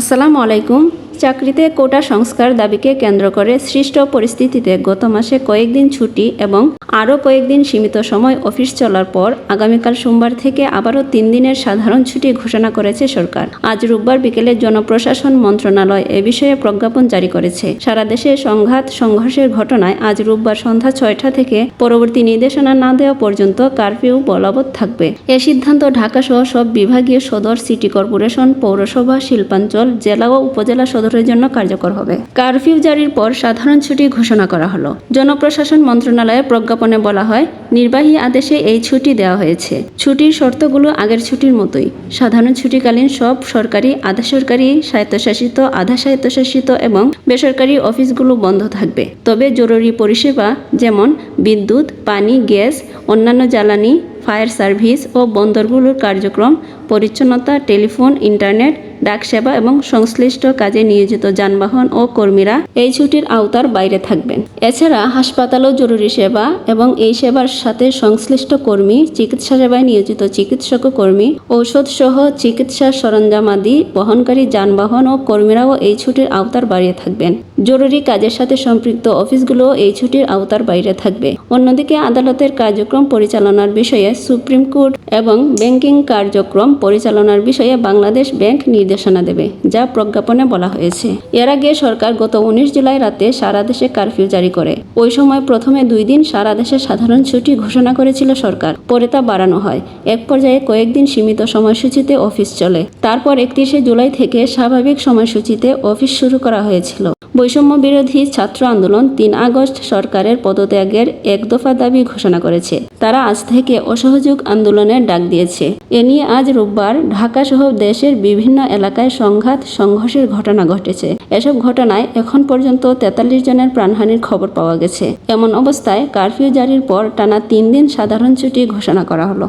আসসালামু আলাইকুম। চাকরিতে কোটা সংস্কার দাবিকে কেন্দ্র করে সৃষ্ট পরিস্থিতিতে গত মাসে কয়েকদিন ছুটি এবং আরও কয়েকদিন সীমিত সময় অফিস চলার পর আগামীকাল সোমবার থেকে আবারও তিন দিনের সাধারণ ছুটি ঘোষণা করেছে সরকার। আজ রোববার বিকেলে জনপ্রশাসন মন্ত্রণালয় এ বিষয়ে প্রজ্ঞাপন জারি করেছে। সারা দেশে সংঘাত, সংঘর্ষের ঘটনায় আজ রোববার সন্ধ্যা ছয়টা থেকে পরবর্তী নির্দেশনা না দেওয়া পর্যন্ত কারফিউ বলবৎ থাকবে। এ সিদ্ধান্ত ঢাকা সহ সব বিভাগীয় সদর সিটি কর্পোরেশন, পৌরসভা, শিল্পাঞ্চল, জেলা ও উপজেলা সদরের জন্য কার্যকর হবে। কারফিউ জারির পর সাধারণ ছুটি ঘোষণা করা হলো। জনপ্রশাসন মন্ত্রণালয়ের প্রজ্ঞাপনে বলা হয়, নির্বাহী আদেশে এই ছুটি দেওয়া হয়েছে। ছুটির শর্তগুলো আগের ছুটির মতোই। সাধারণ ছুটিকালীন সব সরকারি আধা সরকারি স্বায়ত্তশাসিত আধা স্বায়ত্তশাসিত এবং বেসরকারি অফিসগুলো বন্ধ থাকবে। তবে জরুরি পরিষেবা যেমন বিদ্যুৎ, পানি, গ্যাস, অন্যান্য জ্বালানি, ফায়ার সার্ভিস ও বন্দরগুলোর কার্যক্রম, পরিচ্ছন্নতা, টেলিফোন, ইন্টারনেট ডাক সেবা এবং সংশ্লিষ্ট কাজে নিয়োজিত যানবাহন ও কর্মীরা এই ছুটির আওতার বাইরে থাকবেন। এছাড়া হাসপাতালও জরুরি সেবা এবং এই সেবার সাথে সংশ্লিষ্ট কর্মী, চিকিৎসা সেবায় নিয়োজিত চিকিৎসক কর্মী ঔষধ সহ চিকিৎসা সরঞ্জামাদি বহনকারী যানবাহন ও কর্মীরাও এই ছুটির আওতার বাইরে থাকবেন। জরুরি কাজের সাথে সম্পৃক্ত অফিসগুলোও এই ছুটির আওতার বাইরে থাকবে। অন্যদিকে আদালতের কার্যক্রম পরিচালনার বিষয়ে সুপ্রিম কোর্ট এবং ব্যাংকিং কার্যক্রম পরিচালনার বিষয়ে বাংলাদেশ ব্যাংক নির্দেশনা দেবে, যা প্রজ্ঞাপনে বলা হয়েছে। এর আগে সরকার গত উনিশ জুলাই রাতে সারা দেশে কারফিউ জারি করে। ওই সময় প্রথমে দুই দিন সারা দেশে সাধারণ ছুটি ঘোষণা করেছিল সরকার, পরে তা বাড়ানো হয়। এক পর্যায়ে কয়েকদিন সীমিত সময়সূচিতে অফিস চলে। তারপর একত্রিশে জুলাই থেকে স্বাভাবিক সময়সূচিতে অফিস শুরু করা হয়েছিল। বৈষম্য বিরোধী ছাত্র আন্দোলন তিন আগস্ট সরকারের পদত্যাগের এক দফা দাবি ঘোষণা করেছে। তারা আজ থেকে অসহযোগ আন্দোলনের ডাক দিয়েছে। এ নিয়ে আজ রোববার ঢাকা সহ দেশের বিভিন্ন এলাকায় সংঘাত, সংঘর্ষের ঘটনা ঘটেছে। এসব ঘটনায় এখন পর্যন্ত তেতাল্লিশ জনের প্রাণহানির খবর পাওয়া গেছে। এমন অবস্থায় কারফিউ জারির পর টানা তিন দিন সাধারণ ছুটি ঘোষণা করা হলো।